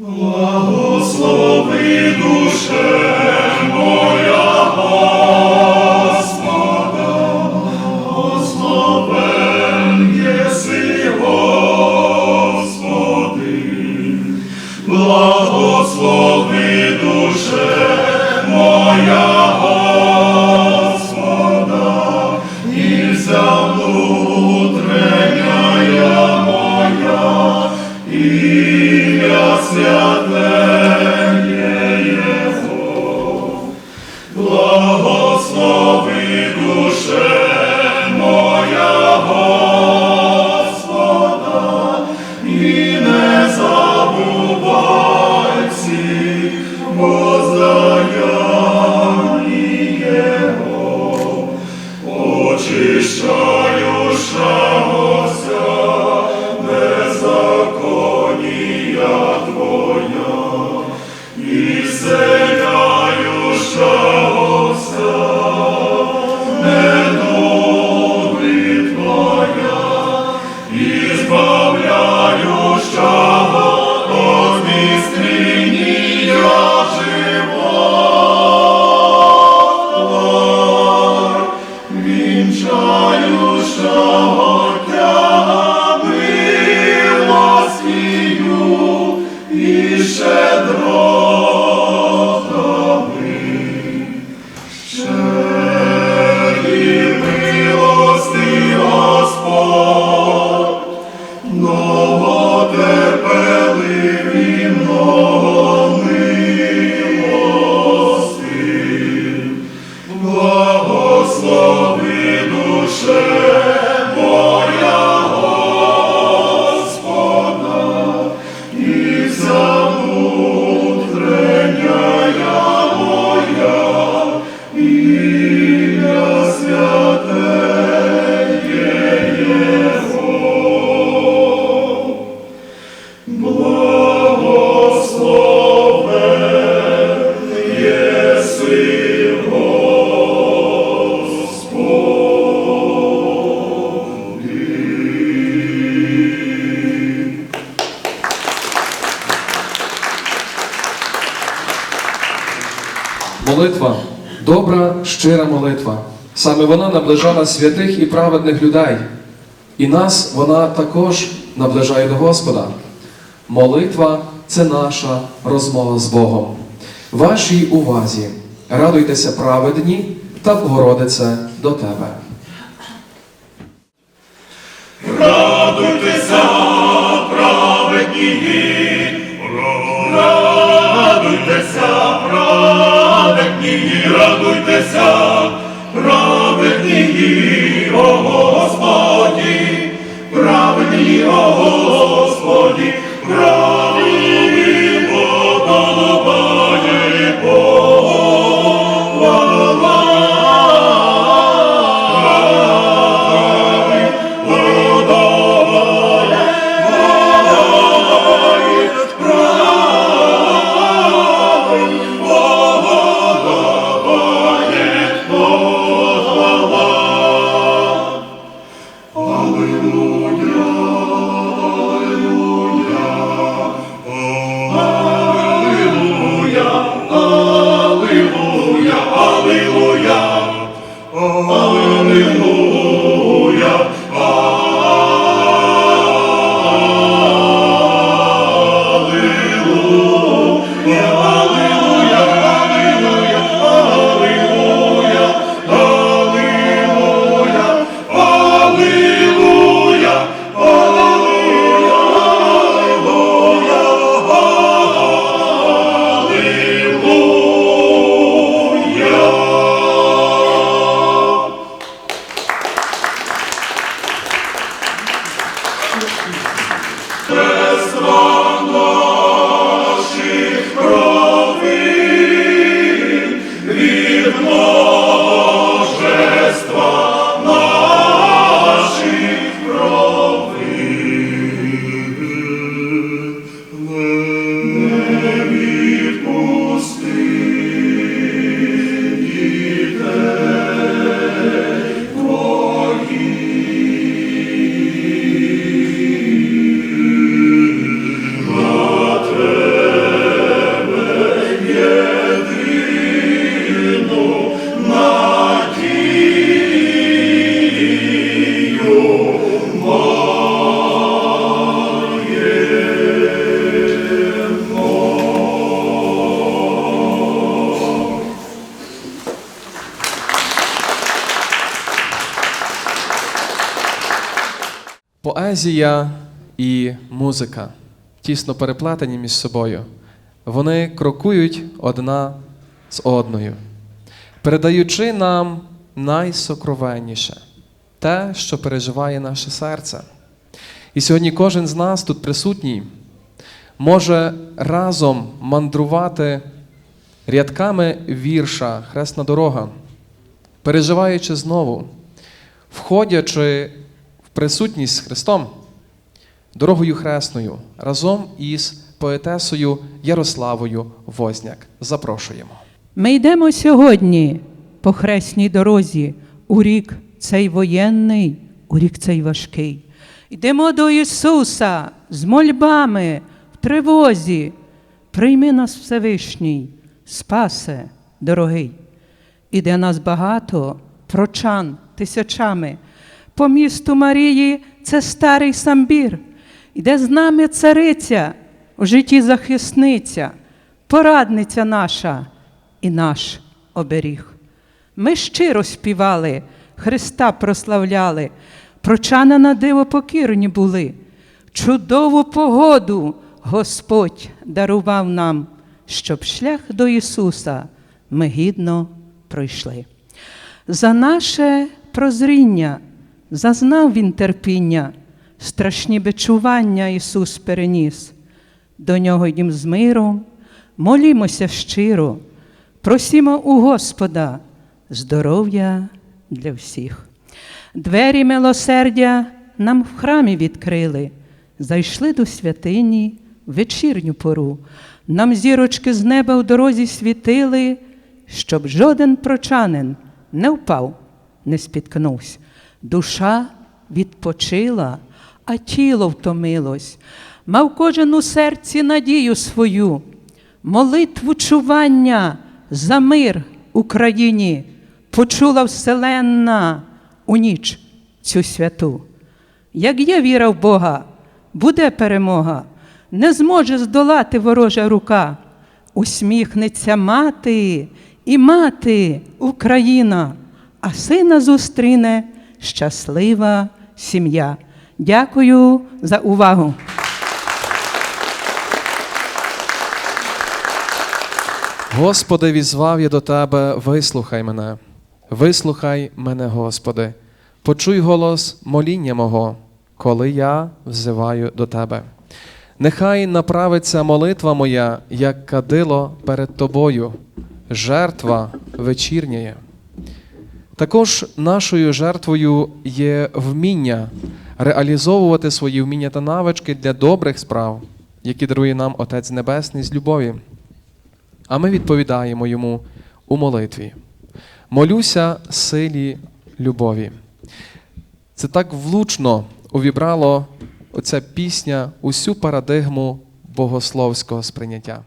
Благослови душе Hallelujah. Молитва добра, щира молитва. Саме вона наближала святих і праведних людей. І нас вона також наближає до Господа. Молитва це наша розмова з Богом. Вашій увазі радуйтеся праведні та Богородице до тебе. Радуйтеся, радуйтеся, праведний, о Господі, праведний, о Господі, Аллилуйя. Христом наших прав. Поезія і музика тісно переплетені між собою. Вони крокують одна з одною, передаючи нам найсокровенніше те, що переживає наше серце. І сьогодні кожен з нас тут присутній може разом мандрувати рядками вірша Хресна дорога, переживаючи знову, входячи присутність з Христом, дорогою хресною, разом із поетесою Ярославою Возняк. Запрошуємо. Ми йдемо сьогодні по хресній дорозі у рік цей воєнний, у рік цей важкий. Йдемо до Ісуса з мольбами в тривозі. Прийми нас Всевишній, спасе, дорогий. Іде нас багато, прочан тисячами. По місту Марії це старий самбір. Іде з нами цариця, у житті захисниця, порадниця наша і наш оберіг. Ми щиро співали, Христа прославляли, прочани на диво покірні були. Чудову погоду Господь дарував нам, щоб шлях до Ісуса ми гідно пройшли. За наше прозріння зазнав Він терпіння, страшні бичування Ісус переніс. До нього йдім з миром, молімося щиро, просімо у Господа здоров'я для всіх. Двері милосердя нам в храмі відкрили, зайшли до святині в вечірню пору. Нам зірочки з неба в дорозі світили, щоб жоден прочанин не впав, не спіткнувся. Душа відпочила, а тіло втомилось. Мав кожен у серці надію свою, молитву чування за мир Україні почула вселенна у ніч цю святу. Як є віра в Бога, буде перемога, не зможе здолати ворожа рука. Усміхнеться мати і мати Україна, а сина зустріне щаслива сім'я. Дякую за увагу. Господи, візвав я до Тебе, вислухай мене, вислухай мене, Господи, почуй голос моління мого, коли я взиваю до Тебе. Нехай направиться молитва моя, як кадило перед Тобою, жертва вечірняє. Також нашою жертвою є вміння реалізовувати свої вміння та навички для добрих справ, які дарує нам Отець Небесний з любові. А ми відповідаємо йому у молитві. Молюся силі любові. Це так влучно увібрало оця пісня усю парадигму богословського сприйняття.